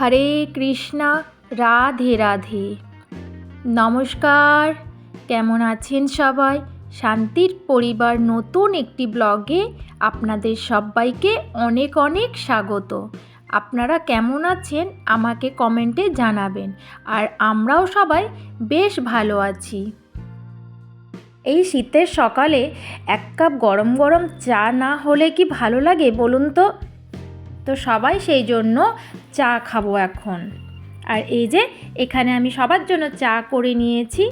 হরে কৃষ্ণা, রাধে রাধে। নমস্কার, কেমন আছেন সবাই? শান্তির পরিবার নতুন একটি ব্লগে আপনাদের সবাইকে অনেক অনেক স্বাগত। আপনারা কেমন আছেন? আমাকে কমেন্টে জানাবেন। আর আমরাও সবাই বেশ ভালো আছি। এই শীতের সকালে এক কাপ গরম গরম চা না হলে কি ভালো লাগে বলুন তো? তো সবাই সেই জন্য চা খাব এখন। আর এই যে, এখানে আমি সবার জন্য চা করে নিয়েছি।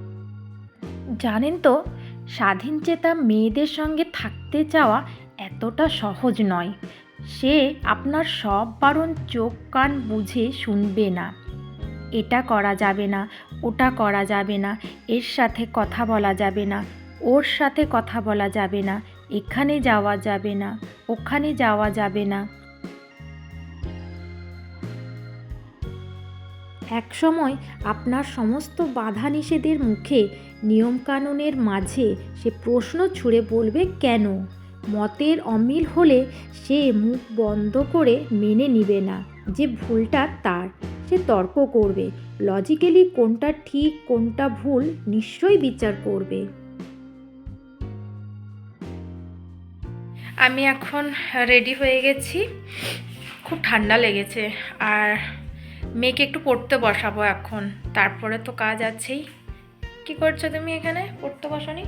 জানেন তো, স্বাধীন চেতা মেয়েদের সঙ্গে থাকতে চাওয়া এতটা সহজ নয়। সে আপনার সব বারণ চোখ কান বুঝে শুনবে না। এটা করা যাবে না, ওটা করা যাবে না, এর সাথে কথা বলা যাবে না, ওর সাথে কথা বলা যাবে না, এখানে যাওয়া যাবে না, ওখানে যাওয়া যাবে না। একসময় আপনার সমস্ত বাধা নিষেধের মুখে নিয়মকানুনের মাঝে সে প্রশ্ন ছুড়ে বলবে, কেন? মতের অমিল হলে সে মুখ বন্ধ করে মেনে নিবে না। যে ভুলটা তার, সে তর্ক করবে। লজিক্যালি কোনটা ঠিক, কোনটা ভুল নিশ্চয়ই বিচার করবে। আমি এখন রেডি হয়ে গেছি। খুব ঠান্ডা লেগেছে। আর মেয়েকে একটু পড়তে বসাবো এখন। তারপরে তো কাজ আছেই। কি করছ তুমি এখানে? পড়তে বসানি?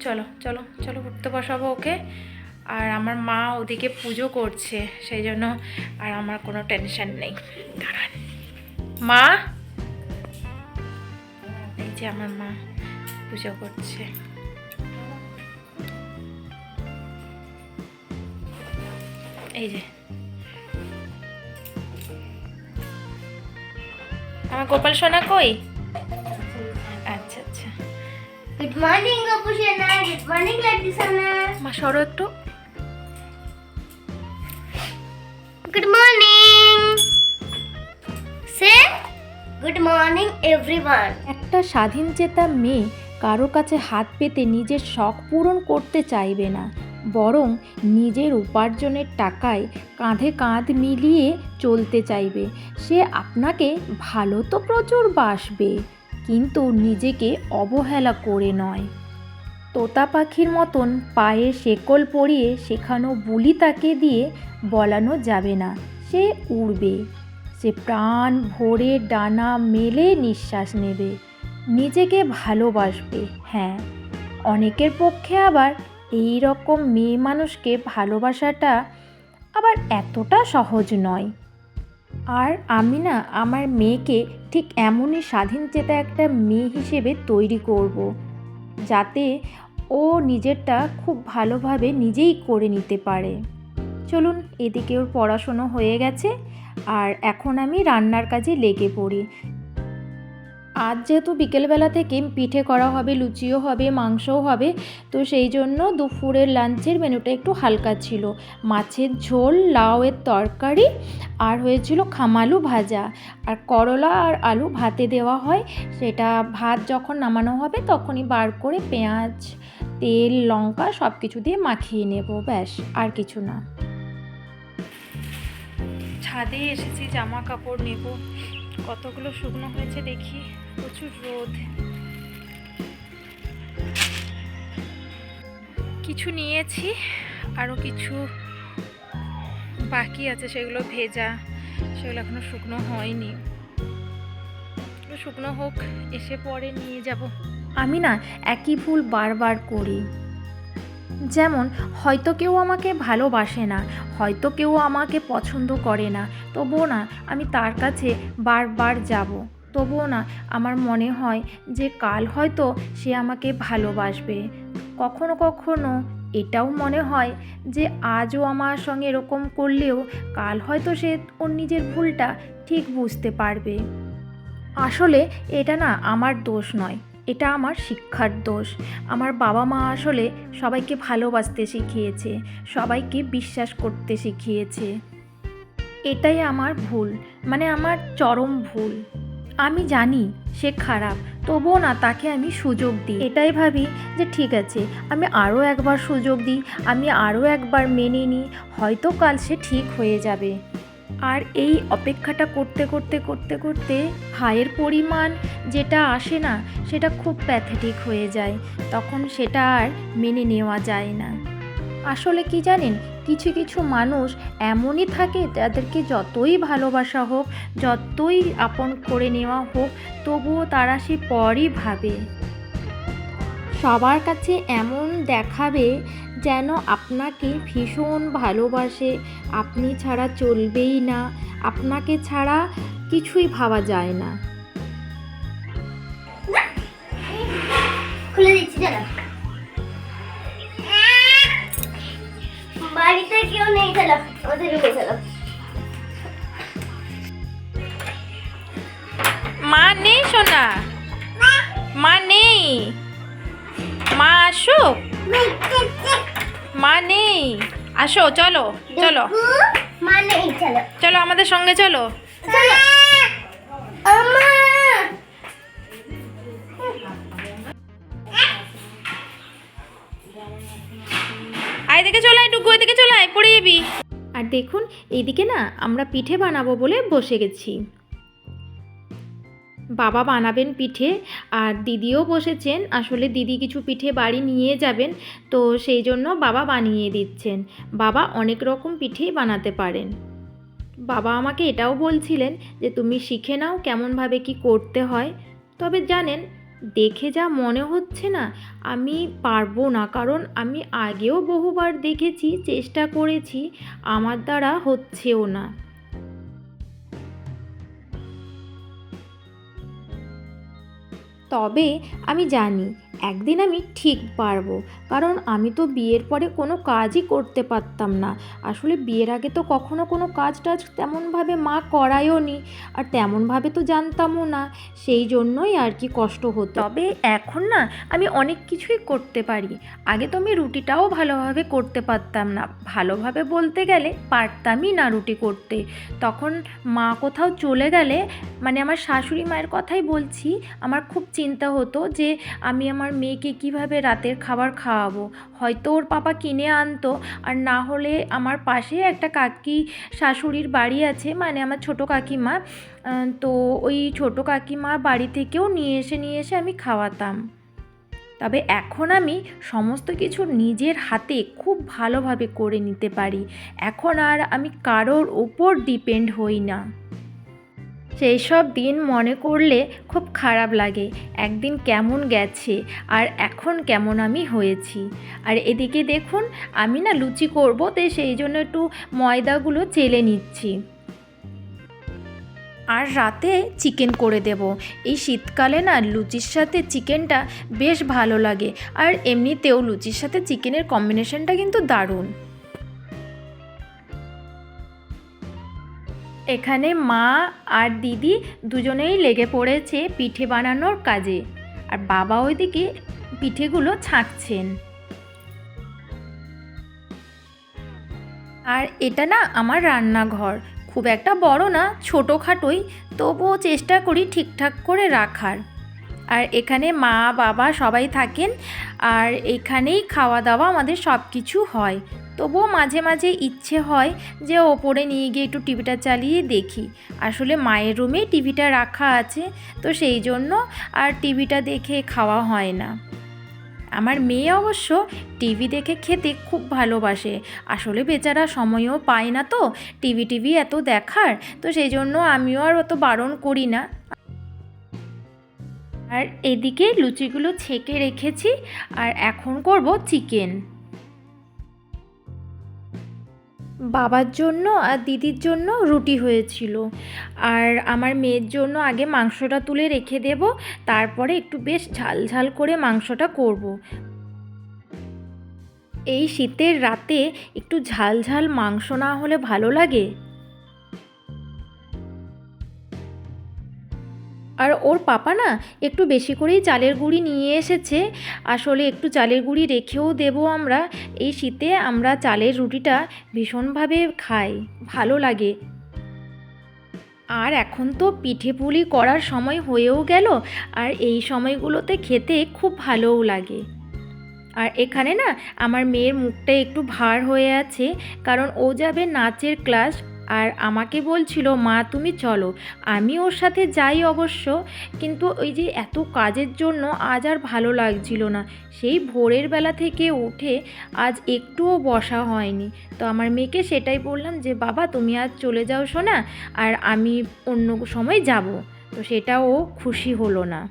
চলো চলো চলো পড়তে বসাবো ওকে। আর আমার মা ওদিকে পুজো করছে, সেই জন্য আর আমার কোনো টেনশন নেই। দাঁড়ান। মা? এই যে আমার মা পুজো করছে। এই যে। আমার গোপাল সোনা কই? আচ্ছা আচ্ছা। Good morning Gopal good morning লাইটি good morning সে গুড মর্নিং এভরিওয়ান একটা স্বাধীন চেতা মেয়ে কারও কাছে হাত পেতে নিজের শখ পূরণ করতে চাইবে না। বরং নিজের উপার্জনের টাকায় কাঁধে কাঁধ মিলিয়ে চলতে চাইবে। সে আপনাকে ভালো তো প্রচুর বাসবে, কিন্তু নিজেকে অবহেলা করে নয়। তোতা পাখির মতন পায়ে শেকল পরিয়ে শেখানো বুলি তাকে দিয়ে বলানো যাবে না, সে উড়বে। সে প্রাণ ভরে ডানা মেলে নিঃশ্বাস নেবে। নিজেকে ভালোবাসবে হ্যাঁ। অনেকের পক্ষে আবার এই রকম মেয়ে মানুষকে ভালোবাসাটা আবার এতটা সহজ নয় আর আমি না আমার মেয়েকে ঠিক এমনই স্বাধীন চেতা একটা মেয়ে হিসেবে তৈরি করব। যাতে ও নিজেরটা খুব ভালোভাবে নিজেই করে নিতে পারে চলুন এদিকে ওর পড়াশুনো হয়ে গেছে, আর এখন আমি রান্নার কাজে লেগে পড়ি আজ যেহেতু বিকেলবেলা থেকে পিঠে করা হবে, লুচিও হবে, মাংসও হবে, তো সেই জন্য দুপুরের লাঞ্চের মেনুটা একটু হালকা ছিল। মাছের ঝোল, লাউয়ের তরকারি আর হয়েছিল খামালু ভাজা। আর করলা আর আলু ভাতে দেওয়া হয়, সেটা ভাত যখন নামানো হবে তখনই বার করে পেঁয়াজ, তেল, লঙ্কা সব কিছু দিয়ে মাখিয়ে নেব, ব্যাস, আর কিছু না। ছাদে এসেছি, জামা কাপড় নেব। কতগুলো শুকনো হয়েছে দেখি। প্রচুর রোদ। কিছু নিয়েছি আরও কিছু বাকি আছে, সেগুলো ভেজা। সেগুলো এখনও শুকনো হয়নি। শুকনো হোক, এসে পরে নিয়ে যাব। আমি না একই ভুল বারবার করি। যেমন, হয়তো কেউ আমাকে ভালোবাসে না, হয়তো কেউ আমাকে পছন্দ করে না, তবুও না, আমি তার কাছে বারবার যাব। তবুও না, আমার মনে হয় যে কাল হয়তো সে আমাকে ভালোবাসবে। কখনো কখনো এটাও মনে হয় যে আজও আমার সঙ্গে এরকম করলেও কাল হয়তো সে ওর নিজের ভুলটা ঠিক বুঝতে পারবে। আসলে এটা না আমার দোষ নয়। এটা আমার শিক্ষার দোষ। আমার বাবা মা আসলে সবাইকে ভালোবাসতে শিখিয়েছে, সবাইকে বিশ্বাস করতে শিখিয়েছে। এটাই আমার ভুল মানে আমার চরম ভুল। আমি জানি সে খারাপ, তবুও না তাকে আমি সুযোগ দিই। এটাই ভাবি যে ঠিক আছে, আমি আরও একবার সুযোগ দিই, আমি আরও একবার মেনে নিই, হয়তো কাল সে ঠিক হয়ে যাবে। আর এই অপেক্ষাটা করতে করতে করতে করতে ভাইয়ের পরিমাণ যেটা আসে না, সেটা খুব প্যাথেটিক হয়ে যায়। তখন সেটা আর মেনে নেওয়া যায় না। আসলে কি জানেন? কিছু কিছু মানুষ এমনই থাকে যাদেরকে যতই ভালোবাসা হোক, যতই আপন করে নেওয়া হোক, তবুও তারা সে পরই ভাবে। সবার কাছে এমন দেখাবে যেন আপনাকে ভীষণ ভালোবাসে। আপনি ছাড়া চলবেই না। আপনাকে ছাড়া কিছুই ভাবা যায় না। খুলে দিচ্ছি বাড়িতে কেউ নেই চলো ওদের রুমে চলো মা নেই সোনা? মা নেই? মা আসো মা নেই আসো চলো চলো। মা নেই চলো। চলো আমাদের সঙ্গে চলো। চলো। আয় দিকে চলে আয় টুকু দিকে চলে আয় পড়ে যাবি। আর দেখুন এইদিকে না আমরা পিঠে বানাবো বলে বসে গেছি। বাবা বানাবেন পিঠে আর দিদিও বসেছেন। আসলে দিদি কিছু পিঠে বাড়ি নিয়ে যাবেন, তো সেই জন্য বাবা বানিয়ে দিচ্ছেন। বাবা অনেক রকম পিঠেই বানাতে পারেন। বাবা আমাকে এটাও বলছিলেন যে, তুমি শিখে নাও কেমনভাবে কি করতে হয়। তবে জানেন, দেখে যা মনে হচ্ছে না, আমি পারব না। কারণ আমি আগেও বহুবার দেখেছি, চেষ্টা করেছি, আমার দ্বারা হচ্ছেও না। তবে আমি জানি একদিন আমি ঠিক পারব, কারণ আমি তো বিয়ের পরে কোনো কাজই করতে পারতাম না। আসলে বিয়ের আগে তো কখনো কোনো কাজ টাজ তেমনভাবে মা করায়ও নি, আর তেমনভাবে তো জানতামও না, সেই জন্যই আর কি কষ্ট হতো। তবে এখন না আমি অনেক কিছুই করতে পারি। আগে তো আমি রুটিটাও ভালোভাবে করতে পারতাম না। ভালোভাবে বলতে গেলে পারতামই না রুটি করতে। তখন মা কোথাও চলে গেলে মানে আমার শাশুড়ি মায়ের কথাই বলছি, আমার খুব চিন্তা হতো যে আমি আমার মেয়েকে কীভাবে রাতের খাবার খাওয়াবো? হয়তো ওর পাপা কিনে আনতো, আর না হলে আমার পাশে একটা কাকি শাশুড়ির বাড়ি আছে মানে আমার ছোটো কাকিমা তো ওই ছোটো কাকিমার বাড়ি থেকেও নিয়ে এসে নিয়ে এসে আমি খাওয়াতাম। তবে এখন আমি সমস্ত কিছু নিজের হাতে খুব ভালোভাবে করে নিতে পারি। এখন আর আমি কারোর ওপর ডিপেন্ড হই না। সেই সব দিন মনে করলে খুব খারাপ লাগে, একদিন কেমন গেছে আর এখন কেমন আমি হয়েছি। আর এদিকে দেখুন, আমি না লুচি করব, তাই সেই জন্য একটু ময়দাগুলো চেলে নিচ্ছি। আর রাতে চিকেন করে দেব। এই শীতকালে না লুচির সাথে চিকেনটা বেশ ভালো লাগে, আর এমনিতেও লুচির সাথে চিকেনের কম্বিনেশনটা কিন্তু দারুণ। এখানে মা আর দিদি দুজনেই লেগে পড়েছে পিঠে বানানোর কাজে। আর বাবা ওইদিকে পিঠেগুলো ছাঁকছেন। আর এটা না আমার রান্নাঘর। খুব একটা বড় না, ছোটোখাটোই। তবুও চেষ্টা করি ঠিকঠাক করে রাখার। আর এখানে মা, বাবা সবাই থাকেন। আর এখানেই খাওয়া দাওয়া আমাদের সব কিছু হয়। তবুও মাঝে মাঝে ইচ্ছে হয় যে ওপরে নিয়ে গিয়ে একটু টিভিটা চালিয়ে দেখি। আসলে মায়ের রুমে টিভিটা রাখা আছে, তো সেই জন্য আর টিভিটা দেখে খাওয়া হয় না। আমার মেয়ে অবশ্য টিভি দেখে খেতে খুব ভালোবাসে। আসলে বেচারা সময়ও পায় না তো, টিভি টিভি এত দেখার, তো সেই জন্য আমিও আর অত বারণ করি না। আর এদিকে লুচিগুলো ছেঁকে রেখেছি, আর এখন করব চিকেন। বাবার জন্য আর দিদির জন্য রুটি হয়েছিল আর আমার মেয়ের জন্য আগে মাংসটা তুলে রেখে দেব, তারপরে একটু বেশ ঝাল ঝাল করে মাংসটা করব। এই শীতের রাতে একটু ঝাল ঝাল মাংস না হলে ভালো লাগে আর ওর পাপা না একটু বেশি করেই চালের গুঁড়ি নিয়ে এসেছে। আসলে একটু চালের গুঁড়ি রেখেও দেব আমরা। এই শীতে আমরা চালের রুটিটা ভীষণভাবে খাই, ভালো লাগে। আর এখন তো পিঠে পুলি করার সময় হয়েও গেল, আর এই সময়গুলোতে খেতে খুব ভালোও লাগে। আর এখানে না আমার মেয়ের মুখটা একটু ভার হয়ে আছে, কারণ ও যাবে নাচের ক্লাস আর আমাকে বলছিল, মা, তুমি চলো, আমি ওর সাথে যাই অবশ্য, কিন্তু ওই যে এত কাজের জন্য আজ আর ভালো লাগছিল না। সেই ভোরের বেলা থেকে উঠে আজ একটুও বসা হয়নি। তো আমার মেয়েকে সেটাই বললাম যে, বাবা, তুমি আজ চলে যাও শোনা আর আমি অন্য সময় যাব। তো সেটাও খুশি হলো না।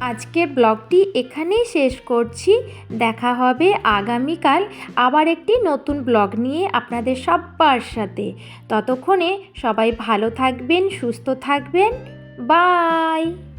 আজকের ব্লগটি এখানেই শেষ করছি। দেখা হবে আগামীকাল আবার একটি নতুন ব্লগ নিয়ে আপনাদের সবার সাথে। ততক্ষণে সবাই ভালো থাকবেন, সুস্থ থাকবেন। বাই!